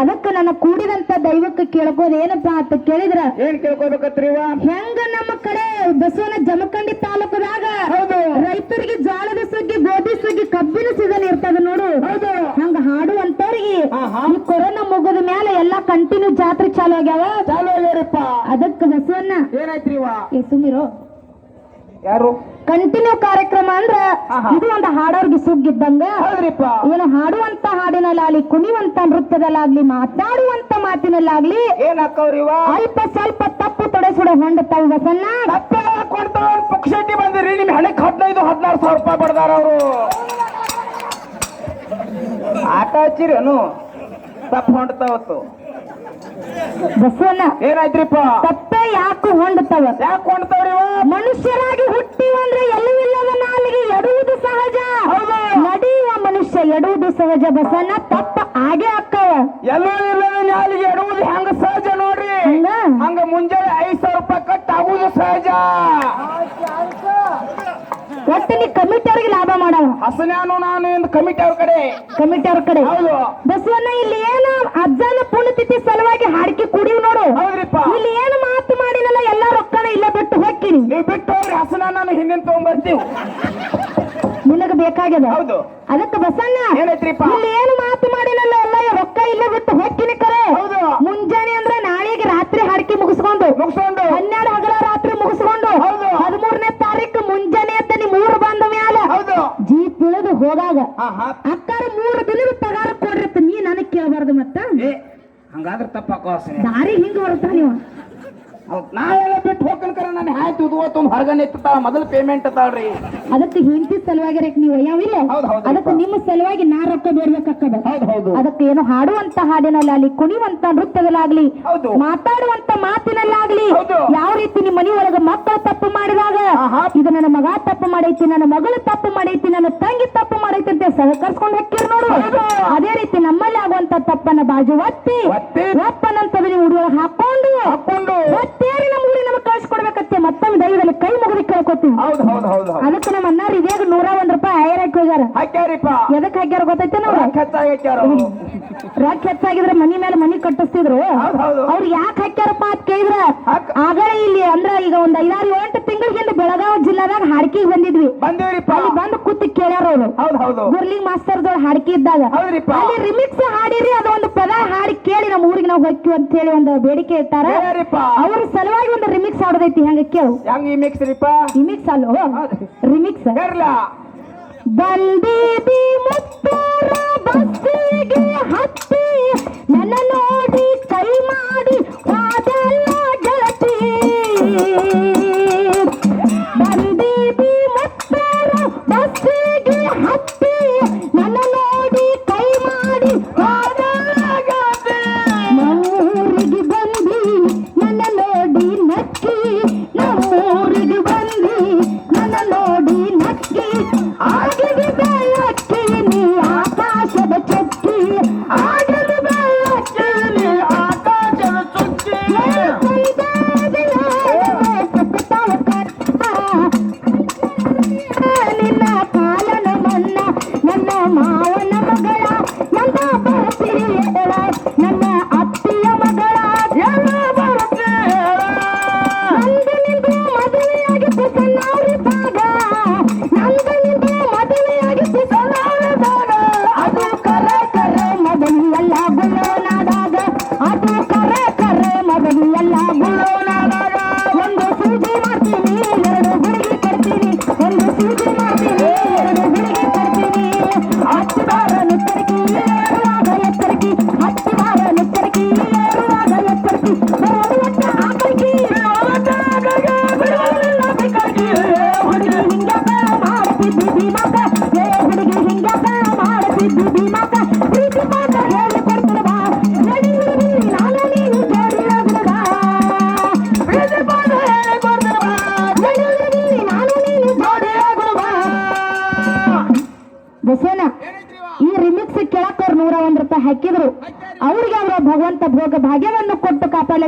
ಅದಕ್ಕ ನನ್ನ ಕೂಡಿದಂತ ದೈವಕ್ಕೆ ಕೇಳ್ಕೋದು ಏನಪ್ಪಾ ಅಂತ ಕೇಳಿದ್ರ ಏನ್ ಕೇಳ್ಕೊಬೇಕತ್ರಿವ ಹೆಂಗ ನಮ್ಮ ಕಡೆ ಬಸವನ ಜಮಖಂಡಿ ತಾಲೂಕದಾಗ ಹೌದು ರೈತರಿಗೆ ಜೋಳದ ಸುಗ್ಗಿ ಗೋಧಿ ಸುಗ್ಗಿ ಕಬ್ಬಿನ ಸೀಸನ್ ಇರ್ತದ ನೋಡು. ಹೌದು. ಹಂಗ ಹಾಡು ಅಂತವ್ರಿಗೆ ಹಾ. ಈ ಕೊರೋನಾ ಮುಗಿದ ಮೇಲೆ ಎಲ್ಲಾ ಕಂಟಿನ್ಯೂ ಜಾತ್ರೆ ಚಾಲು ಆಗ್ಯಾವ ಚಾಲು ಆಗ್ಯಾರಪ್ಪ ಅದಕ್ಕ ಬಸವಣ್ಣ. ಏನಾಯ್ತ್ರಿವ ಏ ಸುಮಿರೋ ಯಾರು? ಕಂಟಿನ್ಯೂ ಕಾರ್ಯಕ್ರಮ ಅಂದ್ರೆ. ಇದು ಒಂದು ಹಾಡೋರ್ಗೆ ಸುಗ್ಗಿದ್ದಂಗ ಹೌದ್ರಿಪ್ಪ. ಏನು ಹಾಡುವಂತ ಹಾಡಿನಲ್ಲಾಗ್ಲಿ ಕುಣಿಯುವಂತ ನೃತ್ಯದಲ್ಲಾಗ್ಲಿ ಮಾತಾಡುವಂತ ಮಾತಿನಲ್ಲಾಗ್ಲಿ ಏನ್ ಹಾಕವ್ರಿವ ಅಲ್ಪ ಸ್ವಲ್ಪ ತಪ್ಪು ತೊಡೆ ಹೊಂಡ ಹೊಂಡುತ್ತಾವ ವಸನ್ನ ತಪ್ಪ ಕೊಡ್ತಾವ ಪುಕ್ಷಟ್ಟಿ ಬಂದಿರಿ. ನಿಮ್ ಹಣಕ್ ಹದಿನೈದು ಹದಿನಾರು ಸಾವಿರ ರೂಪಾಯಿ ಬಡ್ದಾರ ಅವರು. ಆಟ ಹಚ್ಚಿರೇನು? ತಪ್ಪು ಹೊಂಡ್ತಾವತ್ತು. ಬಸವಣ್ಣ ಏನಾಯ್ತ್ರಿಪ್ಪ? ತಪ್ಪೇ ಯಾಕೆ ಹೊಂಡ್ತಾವ ಯಾಕೆ ಹೊಂಡ್ತಾವ್ರಿವ ಮನುಷ್ಯರಾಗಿ ಹುಟ್ಟಿವಂದ್ರೆ ಎಲ್ಲವಿಲ್ಲದ ನಾಲಿಗೆ ಎಡುವುದು ಸಹಜ. ನಡೆಯುವ ಮನುಷ್ಯ ಎಡುವುದು ಸಹಜ ಬಸವಣ್ಣ ತಪ್ಪ ಆಗೇ ಅಕ್ಕವ ಎಲ್ಲೂ ಇಲ್ಲದ ನಾಲಿಗೆ ಎಡುವುದು ಹೆಂಗ ಸಹಜ ನೋಡ್ರಿ? ಹಂಗ? ಮುಂಜಾನೆ ಐದ್ ಸಾವಿರ ರೂಪಾಯಿ ಕಟ್ ಆಗುದು ಸಹಜ. ಒಟ್ಟು ನೀ ಕಮಿಟಿ ಅವ್ರಿಗೆ ಲಾಭ ಮಾಡವ ಹಸನ್ಯಾನು ನಾನು ಕಮಿಟಿ ಅವ್ರ ಕಡೆ. ಕಮಿಟಿ ಅವ್ರ ಕಡೆ. ಹೌದು. ಬಸವಣ್ಣ ಇಲ್ಲಿ ಏನು ಹೌದು. ಅದಕ್ಕೆ ಬಸಣ್ಣ ಏನೈತ್ರಿಪ್ಪ? ಇಲ್ಲಿ ಏನು ಮಾತು ಮಾಡಿಲ್ಲ ಎಲ್ಲ ರೊಕ್ಕ ಇಲ್ಲ ಬಿಟ್ಟು ಹೋಗ್ತೀನಿ ಕರೆ. ಹೌದು. ಮುಂಜಾನೆ ಅಂದ್ರೆ ನಾಳೆಗೆ ರಾತ್ರಿ ಹಾಡಿಕೆ ಮುಗಿಸ್ಕೊಂಡು. ಮುಗಿಸ್ಕೊಂಡು. ಹನ್ನೆರಡು ಹಗಲ ರಾತ್ರಿ ಮುಗಿಸ್ಕೊಂಡು. ಹೌದು. ಹದಿಮೂರನೇ ತಾರೀಕು ಮುಂಜಾನೆ ಅಂತ ನೀ ಮೂರು ಬಂದ ಮ್ಯಾಲ. ಹೌದು. ಜೀಪ್ ಇಳಿದು ಹೋಗಾಗ. ಅಕ್ಕಾರ ಮೂರು ದಿನದ ಪಗಾರ ಕೊಡ್ರಿ ನೀ ನನಗೆ ಕೇಳಬಾರ್ದು ಮತ್ತ? ಹಂಗಾದ್ರೆ ತಪ್ಪ ಹಸನೆ ದಾರಿ ಹಿಂಗ ಬರ್ತಾ ನೀವು? ನಾ ಎಲ್ಲ ಬಿಟ್ಟು ಹೋಗ್ಕನ್ ಕರ ನಾನು ಆಯ್ತು ಇವತ್ತೊಂದು ಹೊರಗನೆ ಎತ್ತಾಳ ಮೊದಲು ಪೇಮೆಂಟ್ ಅತ್ತಾಳ್ರಿ ಅದಕ್ಕೆ ಹಿಂದಿ ಸಲುವಾಗಿ ನೀವು ಯಾವಿಲ್ಲ ಹೌದ್ ಹೌದ್ ಅದಕ್ಕೆ ನಿಮ್ಮ ಸಲುವಾಗಿ ನಾ ರೊಕ್ಕ ಬೇಡ್ಬೇಕಾಗ್ತದ ಹೌದು ಹೌದು. ಅದಕ್ಕೆ ಏನು ಹಾಡುವಂತ ಹಾಡಿನಲ್ಲಾಗ್ಲಿ ಕುಣಿಯುವಂತ ನೃತ್ಯದಲ್ಲಾಗ್ಲಿ ಹೌದು. ಮಾತಾಡುವಂತ ಮಾತಿನಲ್ಲಾಗ್ಲಿ ಯಾವ ರೀತಿ ನಿಮ್ಮ ಮನೆಯೊಳಗ ಮಕ್ಕಳು ತಪ್ಪು ಮಾಡಿದಾಗ. ಇದು ನನ್ನ ಮಗ ತಪ್ಪು ಮಾಡೈತಿ ನನ್ನ ಮಗಳು ತಪ್ಪು ಮಾಡೈತಿ ನನ್ನ ತಂಗಿ ತಪ್ಪು ಮಾಡೈತಿ ಅಂತ ಸಹಕರಿಸ್ಕೊಂಡು ಹಾಕಿರ್ ನೋಡು. ಅದೇ ರೀತಿ ನಮ್ಮಲ್ಲಿ ಆಗುವಂತ ತಪ್ಪನ್ನ ಬಾಜು ಒತ್ತಿ ಒತ್ತಿ. ಒಪ್ಪನಂತದ ನೀವು ಹುಡುಗ ಹಾಕೊಂಡು ಹಾಕೊಂಡು ಕೇಳ್ಕೊತೀವಿ ಹೌದು ಹೌದು ಹೌದು ಅದಕ್ಕೆ ನಮ್ಮ ಐರ್ ಹಾಕಿ ಹೋಗ್ಯಾರ ಹಾಕ್ಯಾರಿಪ್ಪ. ಎದಕ್ ಹಾಕ್ಯಾರ ಗೊತ್ತೈತೆ ನಾವು ರೊಕ್ಕ ಹೆಚ್ಚಾಗಿ ಹಾಕ್ಯಾರ. ರೊಕ್ಕ ಹೆಚ್ಚಾಗಿದ್ರೆ ಮನಿ ಮೇಲೆ ಮನಿ ಕಟ್ಟಿಸ್ತಿದ್ರು. ಅವ್ರು ಯಾಕೆ ಹಾಕ್ಯಾರಪ್ಪ ಅಂತ ಕೇಳಿದ್ರ ಆಗಲೇ ಇಲ್ಲಿ ಅಂದ್ರ ಈಗ ಒಂದ್ ಐದಾರು ಎಂಟು ತಿಂಗಳ ಹಿಂದೆ ಬೆಳಗಾವಿ ಜಿಲ್ಲಾದಾಗ ಹಾಡ್ಕಿಗೆ ಬಂದಿದ್ವಿ. ಅಲ್ಲಿ ಬಂದು ಕೂತಿ ಕೇಳ್ಯಾರ ಅವ್ರು. ಗುರ್ಲಿಂಗ್ ಮಾಸ್ತರ್ ಹಾಡ್ಕಿ ಇದ್ದಾಗ. ಹೌದ್ರಿಪ್ಪ. ಅಲ್ಲಿ ರಿಮಿಕ್ಸ್ ಹಾಡಿರಿ ಅದು ಒಂದು ಪದ ಹಾಡಿ ಕೇಳಿ ನಮ್ಮ ಊರಿಗೆ ನಾವು ಹೋಗ್ತೀವಿ ಅಂತ ಹೇಳಿ ಒಂದು ಬೇಡಿಕೆ ಇಟ್ಟಾರ. ಅವ್ರ ಸಲುವಾಗಿ ಒಂದು ರಿಮಿಕ್ಸ್ ಹಾಡೋದೈತಿ ಹೆಂಗ ಕೇಳು. ಹೆಂಗ್ ರಿಮಿಕ್ಸ್ ಅಲ್ಲೋ? ರಿಮಿಕ್ಸ್ ಬಂದೀವಿ ಮುತ್ತೂರ ಬಸ್ಸಿಗೆ ಹತ್ತಿ ನನ್ನ ಮಾವನ ಮಗಳ ನನ್ನ ಬರ್ತೀಯಳ ನನ್ನ ಹಾಕಿದ್ರು. ಅವ್ರಿಗೆ ಅವರ ಭಗವಂತ ಭೋಗ ಭಾಗ್ಯವನ್ನು ಕೊಟ್ಟು ಕಾಪಾಡ